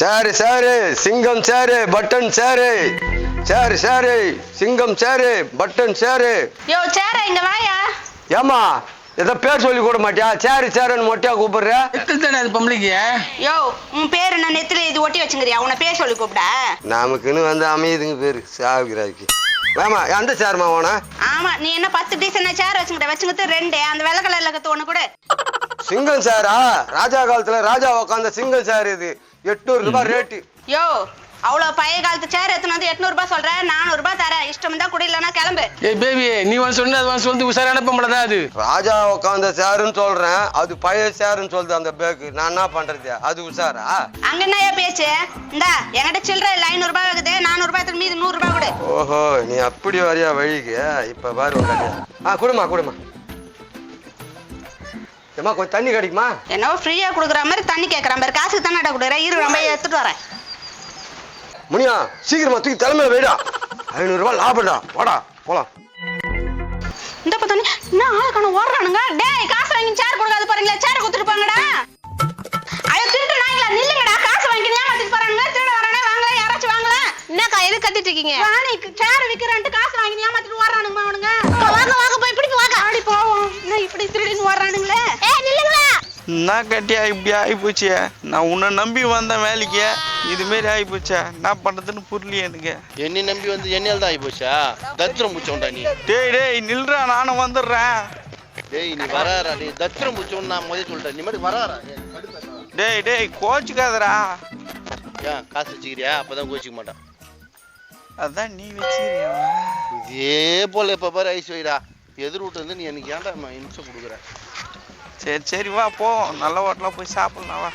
சேரு சேரு சிங்கம் சேரு பட்டன் சேரு. சேரு சேரு சிங்கம் சேரு பட்டன் சேரு. யோ சேர இங்க வாயா. ஏமா ஏதோ பேர் சொல்லி கூட மாட்டியா? சேரு சேருன்னு மொட்டையா கூப்பிடுற? எத்தனை தானே அது பொம்பளைக்கு? யோ உன் பேர் என்ன நெத்தில இது ஒட்டி வச்சுங்கிறியா? உன்னை பேர் சொல்லி கூப்பிட. நமக்குன்னு வந்து அமையுதுங்க பேரு சாகுறாய்க்கு ஏமா எந்த சேர்மா வேணா ஆமா நீ என்ன பத்து டீசன் சேர் வச்சுக்கிட்ட வச்சுக்கிட்டு ரெண்டு அந்த வெள்ளை கலர்ல இருக்கிறது ஒண்ணு கூட. சிங்கம் சாரா? ராஜா காலத்துல ராஜா உட்காந்த சிங்கம் சார் இது. எட்நூறு ரூபாய் ரேட்டு. யோ அவ்வளவு பழைய காலத்து சேர் எத்தனை வந்து எட்நூறு ரூபாய் சொல்றேன் நானூறு ரூபாய் தரேன். இஷ்டம் தான் குடி இல்லைன்னா கிளம்பு. ஏய் பேபி நீ வந்து சொன்ன அது வந்து சொல்லி உஷாரான பொம்பளை தான் அது? ராஜா உட்காந்த சேருன்னு சொல்றேன். அது பழைய சேருன்னு சொல்லுது அந்த பேக்கு நான் என்ன பண்றது? அது உஷாரா? அங்க என்னயா பேச்சு? இந்தா என்கிட்ட சில்லற இல்ல ஐநூறு ரூபாய் இருக்குது. நானூறு ரூபாய் மீதி நூறு ரூபாய் கொடு. ஓஹோ நீ அப்படி வரியா வழிக்கு? இப்ப பாரு. ஆ குடுமா குடுமா ஏம்மா கொஞ்சம் தண்ணி கிடைக்குமா? என்னவோ ஃப்ரீயா கொடுக்குற மாதிரி தண்ணி கேட்கறான் பாரு காசுக்கு தானடா கொடுக்குறேன் இரு நம்ம எடுத்துட்டு வரேன். முனியா சீக்கிரமா தூக்கி தலைமையில வைடா. ஐநூறு ரூபாய் லாபம்டா. போடா போலாம். இந்த பத்தனி என்ன ஆளுக்கான ஓடுறானுங்க? டேய் காசு வாங்கி சேர் கொடுக்காத பாருங்களா. சேர் கொடுத்துட்டு போங்கடா. ஐயோ திருட்டு நாய்ங்களா நில்லுங்கடா. காசு வாங்கி ஏமாத்திட்டு போறானுங்க. திருட வரானே வாங்கல யாராச்சும் வாங்கல என்னக்கா எது கத்திட்டு இருக்கீங்க? வாணி சேர் விக்கிறேன்ட்டு காசு வாங்கி ஏமாத்திட்டு ஓடுறானுங்க அவனுங்க. வாங்க வாங்க போய் பிடிங்க வாங்க. ஆடி போவோம். என்ன இப்படி திருடின்னு ஓடுறானுங்களே? நான் கட்டியா இப்படி ஆகிப்போச்சு நான் உன்னை நம்பி வந்தேன் வேலைக்கு இதுமாரி ஆகிப்போச்சா என்ன பண்ணுறதுன்னு புரியலையே எனக்கு. என்னை நம்பி வந்து எண்ணெயில் தான் ஆகிப்போச்சா தத்திரம் பூச்சோண்டா நீ. டேய் டேய் நில்றா நானும் வந்துடுறேன். டேய் நீ வராரா நீ தத்திரம் பூச்சோன்னு நான் முதல்ல சொல்லிட்டேன். நீ மட்டும் வராரா? டேய் டேய் கோச்சுக்காதடா. ஏன் காசு வச்சுக்கிறியா? அப்பதான் கோச்சிக்க மாட்டான். அதான் நீ வச்சுக்கிறியா? இதே போல இப்ப பாரு ஐஸ் வைடா. எதிர் வீட்டு வந்து நீ எனக்கு ஏன்டா நான் இம்சம் கொடுக்குற? சரி சரி வா போவோம் நல்ல ஹோட்டலா போய் சாப்பிடலாம் வா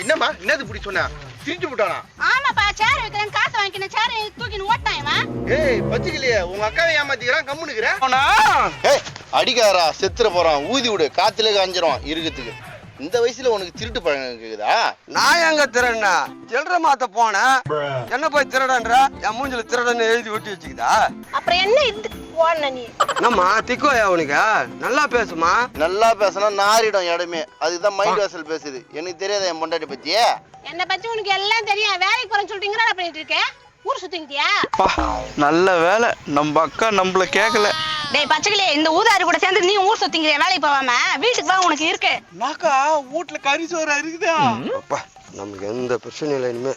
என்னம்மா என்னது இப்படி சொன்னா திரிஞ்சு விட்டானா ஆமாப்பா சேர் வைக்கிறேன் காசு வாங்கிக்கிறேன் சேர் தூக்கின்னு ஓட்டான் இவன் ஏய் பச்சிக்கலையே உங்க அக்காவை ஏமாத்திக்கிறான் கம்முனுக்குறேன் ஏய் அடிக்காரா செத்துற போறான் ஊதி விடு காத்துல காஞ்சிரும் இருக்குதுக்கு இந்த வயசுல உனக்கு திருட்டு பழக்கம் இருக்குதா நான் எங்க திருடனா சில்லற மாத்த போனேன் என்ன போய் திருடன்ற? என் மூஞ்சில திருடன்னு எழுதி ஒட்டி வச்சுக்குதா? அப்புறம் என்ன இது ஓடுன நீ? என்னம்மா திக்குவாயா அவனுக்கு நல்லா பேசுமா? நல்லா பேசினா நாரிடும் இடமே அதுதான் மைண்ட் வாசல் பேசுது. எனக்கு தெரியாத என் பொண்டாட்டி பத்தியே என்ன பத்தி உனக்கு எல்லாம் தெரியும். வேலைக்கு போறேன்னு சொல்லிட்டு என்ன பண்ணிட்டு இருக்க ஊர் சுத்திக்கிட்டியா? நல்ல வேலை. நம்ம அக்கா நம்மள கேட்கல டேய் பச்சைக்கிளே இந்த ஊதாரி கூட சேர்ந்து நீ ஊர் சுத்திங்கிறிய வேலைக்கு போகாம வீட்டுக்கு வா உனக்கு இருக்கு. நாக்கா வீட்டுல கறி சோறு இருக்குதா அப்பா நமக்கு எந்த பிரச்சனையும் இல்லை இனிமே.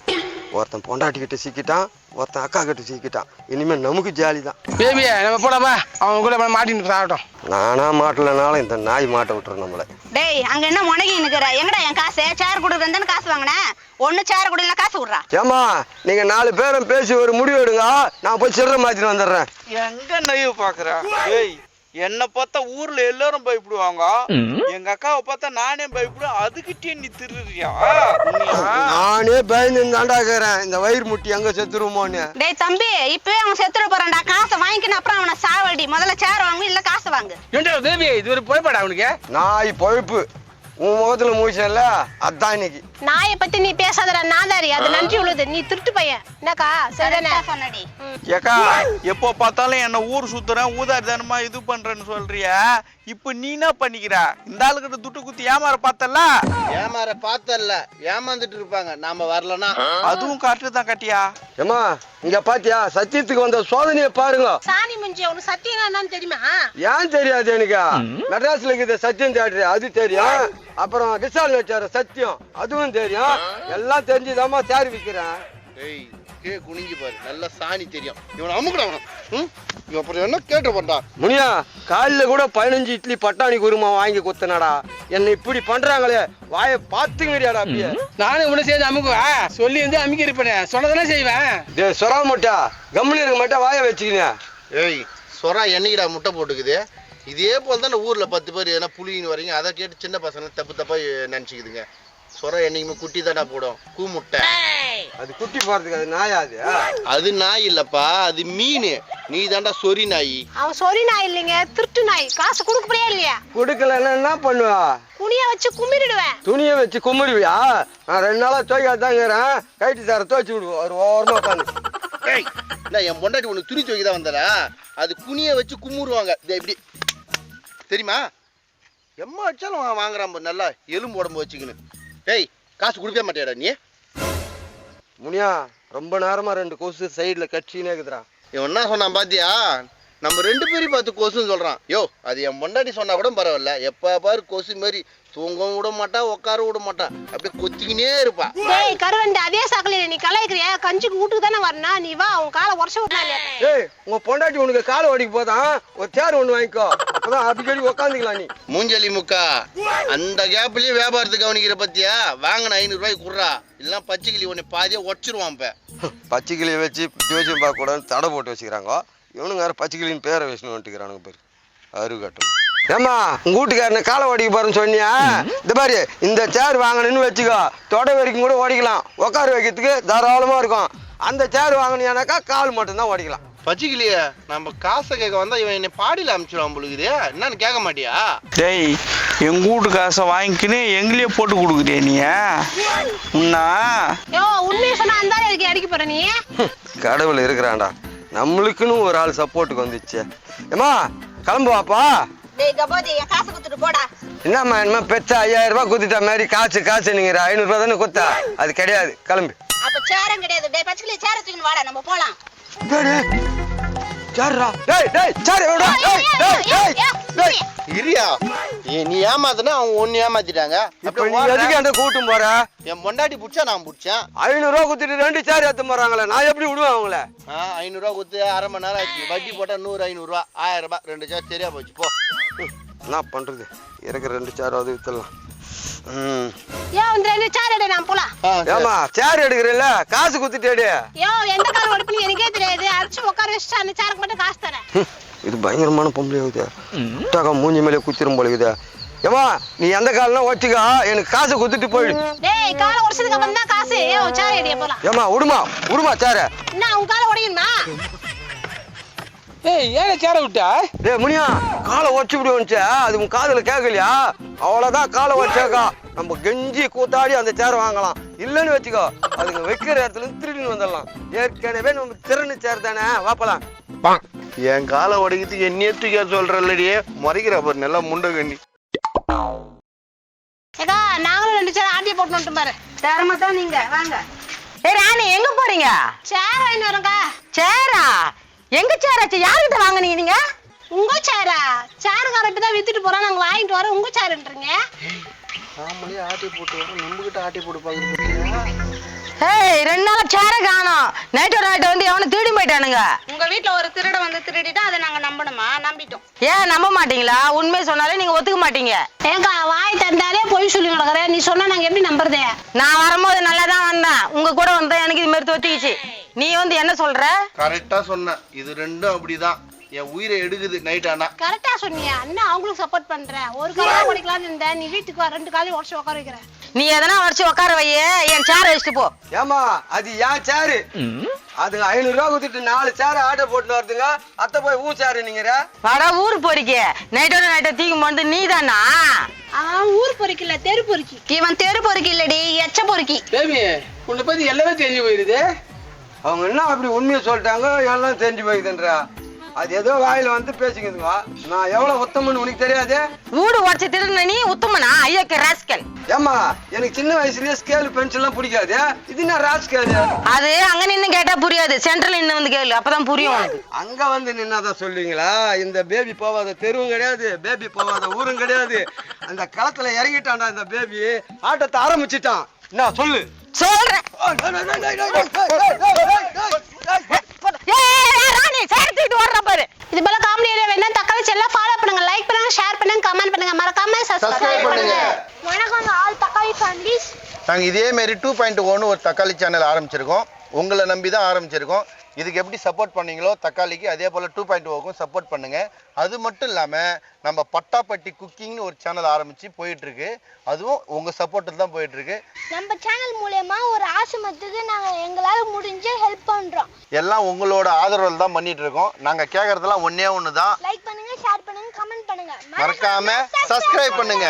ஒருத்தன் பொண்டாட்டி கிட்ட சிக்கிட்டான் ஒருத்தன் அக்கா கிட்ட சிக்கிட்டான். இனிமே நமக்கு ஜாலி தான். பேபி நம்ம போலாமா? அவன் கூட போய் மாட்டின்னு சாப்பிட்டோம் நானா மாட்டலனாலும் இந்த நாய் மாட்ட விட்டுரும் நம்மளை. டேய் அங்க என்ன முனகி நிக்கிற? எங்கடா என் காசு? சேர் கொடுக்குறேன் காசு வாங்கினேன் ஒண்ணு சேர் கொடுக்கல காசு விட்றா ஏமா நீங்க நாலு பேரும் பேசி ஒரு முடிவு எடுங்க. நான் போய் சில்லறை மாத்திட்டு வந்துடுறேன். எங்க நைவு பாக்குறா? ஏய். என்ன பார்த்தா ஊர்ல எல்லாரும் பயப்படுவாங்க. எங்க அக்காவை பார்த்தா நானே பயப்படுவேன். அதுக்கிட்டே நீ திருறியா நானே பயந்து தாண்டா இருக்கிறேன் இந்த வயிறு முட்டி எங்க செத்துருமோன்னு. டேய் தம்பி இப்பவே அவன் செத்துட போறான்டா. காசை வாங்கிக்கின அப்புறம் அவனை சாவடி. முதல்ல சேர் வாங்கு இல்ல காசு வாங்கு. ஏன்டா பேபி இது ஒரு பொழைப்பாடா அவனுக்கு? நாய் பொழப்பு. உன் முகத்துல மூச்சல அதான் இன்னைக்கு. நாயை பத்தி நீ பேசாதடா நாதாரி அது நன்றி உள்ளது. நீ திருட்டு பையன். என்னக்கா சரிதானே? சொன்னடி. ஏக்கா எப்போ பார்த்தாலும் என்ன ஊர் சுத்துறேன் ஊதாரி தானமா இது பண்றேன்னு சொல்றிய? இப்போ நீ என்ன பண்ணிக்கிற? இந்த ஆளுகிட்ட துட்டு குத்தி ஏமாற பார்த்தல ஏமாற பார்த்தல்ல. ஏமாந்துட்டு இருப்பாங்க. நாம வரலனா. அதுவும் கரெக்டு தான் கட்டியா? ஏமா இங்க பாத்தியா சத்தியத்துக்கு வந்த சோதனையை பாருங்க. சாணி முஞ்சி உனக்கு சத்தியம் என்னன்னு தெரியுமா? ஏன் தெரியாது எனக்கு? மெட்ராஸ்ல இருக்குது சத்தியம் தேட்டர் அது தெரியும். அப்புறம் விசால் வச்சாரு சத்தியம் அதுவும் தெரியும். எல்லாம் தெரிஞ்சுதாம்மா சேர் விற்கிறேன் டேய் கே குனிஞ்சு பாரு. நல்ல சாணி தெரியும். இவன் அமுக்கடா அவன. ம்? இவன் அப்புறம் என்ன கேட்டு பண்ணா முனியா காலைல கூட பதினஞ்சு இட்லி பட்டாணி குருமா வாங்கி குத்துனடா. என்னை இப்படி பண்றாங்களே? வாயை பார்த்துங்கடியாடா அப்படியே. நானும் உன்னை சேர்ந்து அமுக்குவா சொல்லி வந்து அமுக்கி இருப்பேன் சொன்னதானே செய்வேன். டேய் சொரா முட்டா. கம்முனு இருக்க மாட்டா வாயை வச்சுக்கினேன் ஏய் சொரா என்னைக்குடா முட்டை போட்டுக்குது? இதே போல தான் ஊர்ல பத்து பேர் எதனா புளின்னு வரீங்க அதை கேட்டு சின்ன பசங்க தப்பு தப்பா நினைச்சுக்குதுங்க. சொரா என்னைக்குமே குட்டி தானே போடும். கூ முட்டை. அது குட்டி போறதுக்கு அது நாயாது அது? நாய் இல்லப்பா அது மீன். நீ தாண்டா சொறி நாய். அவன் சொறி நாய் இல்லைங்க திருட்டு நாய். காசு கொடுக்கப்படியா இல்லையா? கொடுக்கலன்னா என்ன பண்ணுவா? குனிய வச்சு கும்பிடுவேன் துணியை வச்சு கும்பிடுவியா நான் ரெண்டு நாளா துவைக்காதாங்கிறேன் கைட்டு சார துவைச்சு விடுவோம். ஒரு ஓரமா உட்காந்து என்ன என் பொண்டாட்டி உனக்கு துணி துவைக்க தான் வந்தாரா அது குனிய வச்சு கும்பிடுவாங்க இதோ இப்படி தெரியுமா? எம்மா அவன் வாங்குறான் பாரு, நல்லா எலும்பு உடம்பு வச்சுக்கின்னு. டேய் காசு கொடுக்கவே மாட்டியாடா நீ. முனியா ரொம்ப நேரமா ரெண்டு கொசு சைடுல கட்சினே இருக்குதுடா. இவன் என்ன சொன்னான் பாத்தியா? நம்ம ரெண்டு பேரையும் பார்த்து கொசுன்னு சொல்றான் யோ அது என் பொண்டாட்டி சொன்னா கூட பரவாயில்ல எப்ப பாரு கொசு மாதிரி தூங்கவும் விட மாட்டா உட்கார விட மாட்டா அப்படியே கொத்திக்கினே இருப்பா டேய் கருவண்டு அதே சாக்கல நீ கலாய்க்கிறியா கஞ்சிக்கு வீட்டுக்கு தானே வரணும் நீ வா உன் காலை உடச்ச விடலாம் ஏய் உங்க பொண்டாட்டி உனக்கு காலை ஓடிக்கு போதான் ஒரு சேர் ஒண்ணு வாங்கிக்கோ அப்பதான் அடிக்கடி உக்காந்துக்கலாம் நீ மூஞ்சலி முக்கா அந்த கேப்லயே வியாபாரத்தை கவனிக்கிற பத்தியா வாங்கின ஐநூறு ரூபாய்க்கு குடுறா இல்லைன்னா பச்சைக்கிளி உன்னை பாதியா உடச்சிருவான் இப்ப பச்சை கிளியை வச்சு ஜோசியம் பார்க்க கூடாதுன்னு தடை போட்டு வச்சுக்கிறாங்க இவனுங்க வேற பச்சை கிளின்னு பேரை வச்சுன்னு வந்துட்டுக்கிறானுங்க பேர். அரு கட்டும் ஏம்மா உங்க வீட்டுக்காரனை காலை ஓடிக்க போறேன்னு சொன்னியா? இந்த மாதிரி இந்த சேர் வாங்கணும்னு வச்சுக்கோ. தொடை வரைக்கும் கூட ஓடிக்கலாம். உட்கார வைக்கிறதுக்கு தாராளமா இருக்கும். அந்த சேர் வாங்கினியானாக்கா கால் மட்டும்தான் ஓடிக்கலாம். பச்சைக்கிளிய நம்ம காசை கேட்க வந்தா இவன் என்னை பாடியில அனுப்பிச்சிடுவான் பொழுது என்னன்னு கேட்க மாட்டியா? டேய் எங்க வீட்டு காசை வாங்கிக்கின்னு எங்களையே போட்டு கொடுக்குறியா நீ உன்னா? உண்மையை சொன்னா அந்த அடிக்க போற நீ? கடவுள் இருக்கிறான்டா. நம்மளுக்குன்னு ஒரு ஆள் சப்போர்ட்டுக்கு வந்துச்சு. ஏம்மா கிளம்பு வாப்பா. டேய் என்னம்மா என்ன பெத்த ஐயாயிரம் ரூபாய் குத்திட்ட மாதிரி காசு காசு நீங்க ஐநூறு ரூபாய் தானே குத்தா? அது கிடையாது. கிளம்பு. அப்ப சேரம் கிடையாது. டேய் பச்சைக்கிளி சேர தூக்கின்னு வாடா நம்ம போலாம். சாருடா டேய் டேய் சாரு எவன்டா? டேய் டேய் டேய் டேய். இரியா. நீ ஏமாத்துனா அவங்க ஒன்னு ஏமாத்திட்டாங்க. இப்போ நீ. எதுக்கு அந்த கூட்டும் போற? என் பொண்டாட்டி புடிச்சா நான் புடிச்சேன். ஐநூறு ரூபா குத்திட்டு ரெண்டு சேர் எடுத்து போறாங்களே நான் எப்படி விடுவேன் அவங்கள? ஆ ஐநூறுரூவா கொடுத்து அரை மணி நேரம் ஆச்சு வட்டி போட்டா நூறு ஐநூறுரூவா ஆயிரம் ரூபாய் ரெண்டு சேர் சரியா போச்சு. போ. என்ன பண்றது? இருக்கிற ரெண்டு சேராவது வித்துடலாம். ம். ஏன் வந்து ரெண்டு சார் எடு நான் போலாம். ஏமா சேர். எடுக்கிறல்ல? காசு குத்திட்டேடி யோ எந்த கால் உடப்புன்னு எனக்கே தெரியாது. அடிச்சு உட்கார வச்சுட்டு அந்த சாருக்கு மட்டும் காசு தரேன். இது பயங்கரமான பொம்பளை ஆகுது. விட்டாக்கா மூஞ்சி மேலே குத்திரும் போலுக்குது ஏமா நீ எந்த காலம்னா வச்சுக்கா எனக்கு காசு குத்துட்டு போயிடு டேய் காலை உடச்சதுக்கு அப்புறம் தான் காசு. யோ சார் எடிய போலாம். ஏமா விடுமா விடுமா சேர என்ன உன் காலை உடையணுமா ஏய் ஏன் சேர விட்டா? டேய் முனியா காலை உடச்சு விடு வந்துச்சு அது உன் காதுல கேட்கலையா? அவ்வளவுதான் காலை உடச்சாக்கா. நம்ம கெஞ்சி கூத்தாடி அந்த சேர் வாங்கலாம். இல்லைன்னு வச்சுக்கோ அதுங்க வைக்கிற இடத்துல இருந்து திருடின்னு வந்துடலாம். ஏற்கனவே நம்ம திறனு சேர் தானே. வாப்பலாம் என் காலை உடைக்கிறதுக்கு என்னையே தூக்கி சொல்றல்லடியே முறைக்கிற பாரு நல்லா முண்டை கண்ணி. ஏக்கா நாங்களும் ரெண்டு சேர் ஆட்டிய போட்டு பாரு. தரமா தான் நீங்க வாங்க. ஏய் ராணி எங்க போறீங்க? சேர் வாங்கி வரோம்க்கா சேரா? எங்க சேர் ஆச்சு? யாருக்கிட்ட வாங்குனீங்க நீங்க? உங்க சேரா? சேருக்கார இப்பதான் வித்துட்டு போறோம் நாங்க வாங்கிட்டு வரோம். உங்க சேருன்றீங்க. நாமளே ஆட்டி போட்டு வரோம். நம்ம கிட்ட ஆட்டி போட்டு பாக்குறது ஏய் ரெண்டு நாளா சேர காணோம். நைட்டோட நைட்டு வந்து எவனும் திருடி போயிட்டானுங்க. உங்க வீட்ல ஒரு திருட வந்து திருடிட்டா அதை நாங்க நம்பணுமா? நம்பிட்டோம். ஏன் நம்ப மாட்டீங்களா? உண்மை சொன்னாலே நீங்க ஒத்துக்க மாட்டீங்க. ஏங்கா வாய் தந்தாலே பொய் சொல்லி கிடக்குற நீ சொன்னா நாங்க எப்படி நம்புறது? நான் வரும்போது நல்லா தான் வந்தேன். உங்க கூட வந்தா எனக்கு இது மாதிரி தொத்திக்கிச்சு. நீ வந்து என்ன சொல்ற? கரெக்டா சொன்னேன் இது ரெண்டும் அப்படிதான். என் உயிரை எடுக்குது நைட் ஆனா. கரெக்டா சொன்னியா அண்ணா அவங்களுக்கு சப்போர்ட் பண்ற ஒரு காலம் குடிக்கலாம்னு இருந்தேன். நீ வீட்டுக்கு வா ரெண்டு காலையும் உடச்சு உட்கார வைக்கிற நீ எதனா வச்சு உட்கார வையே என் சேர வச்சுட்டு போ. ஏமா அது ஏன் சேரு அதுங்க ஐநூறு ரூபா குத்திட்டு நாலு சேர் ஆர்டர் போட்டு வருதுங்க. அத்தை போய் ஊ சேரு நீங்கிற. வாடா ஊருக்கு போறீங்க நைட்டோட நைட்டை தூக்கி போனது நீ தானா ஊர் பொறுக்கி இல்ல தெரு பொறுக்கி. இவன் தெரு பொறுக்கி இல்லடி எச்ச பொறுக்கி. பேபி உன்னை பத்தி எல்லாமே தெரிஞ்சு போயிருது. அவங்க என்ன அப்படி உண்மையை சொல்லிட்டாங்க? எல்லாம் தெரிஞ்சு போய்க்குதுன்றா அது ஏதோ வாயில வந்து பேசிக்குதுங்க நான் எவ்வளவு உத்தமன்னு உனக்கு தெரியாது வீடு உடச்சு திருடின நீ உத்தமனா ஐயோக்கு ராஸ்கல் ஏமா எனக்கு சின்ன வயசுலயே ஸ்கேல் பென்சில் எல்லாம் பிடிக்காது இது என்ன ராஜ் ஸ்கேல் அது அங்க நின்னு கேட்டா புரியாது சென்ட்ரல் நின்னு வந்து கேளு அப்பதான் புரியும் உனக்கு அங்க வந்து நின்னாதான் சொல்லுவீங்களா இந்த பேபி போவாத தெருவும் கிடையாது பேபி போவாத ஊரும் கிடையாது அந்த களத்துல இறங்கிட்டான்டா இந்த பேபி ஆட்டத்தை ஆரம்பிச்சிட்டான் என்ன சொல்லு சொல்றேன் ஓடுற பாரு. இது போல காமெடி வேணா தக்காளி செல்லாம் ஃபாலோ பண்ணுங்க லைக் பண்ணுங்க ஷேர் பண்ணுங்க கமெண்ட் பண்ணுங்க. மறக்காம Subscribe சப்ஸ்கிரைப் பண்ணுங்க. பண்ணுங்க. வணக்கம் ஆல் தக்காளி ஃபேமிலிஸ் நாங்க இதே மாதிரி டூ பாயிண்ட் ஒன் ஒரு தக்காளி சேனல் ஆரம்பிச்சிருக்கோம். உங்களை நம்பி தான் ஆரம்பிச்சிருக்கோம். இதுக்கு எப்படி சப்போர்ட் பண்ணீங்களோ தக்காளிக்கு அதே போல் டூ பாயிண்ட் ஓக்கும் சப்போர்ட் பண்ணுங்க. அது மட்டும் இல்லாமல் நம்ம பட்டாப்பட்டி குக்கிங்னு ஒரு சேனல் ஆரம்பிச்சு போயிட்டு இருக்கு அதுவும் உங்க சப்போர்ட்டில் தான் போயிட்டு இருக்கு நம்ம சேனல் மூலயமா ஒரு ஆசிரமத்துக்கு நாங்க எங்களால முடிஞ்ச ஹெல்ப் பண்றோம். எல்லாம் உங்களோட ஆதரவில் தான் பண்ணிட்டு இருக்கோம் நாங்க கேட்கறதெல்லாம் ஒண்ணே ஒன்று தான் லைக் பண்ணுங்க ஷேர் பண்ணுங்க கமெண்ட் பண்ணுங்க. மறக்காம சப்ஸ்கிரைப் பண்ணுங்க.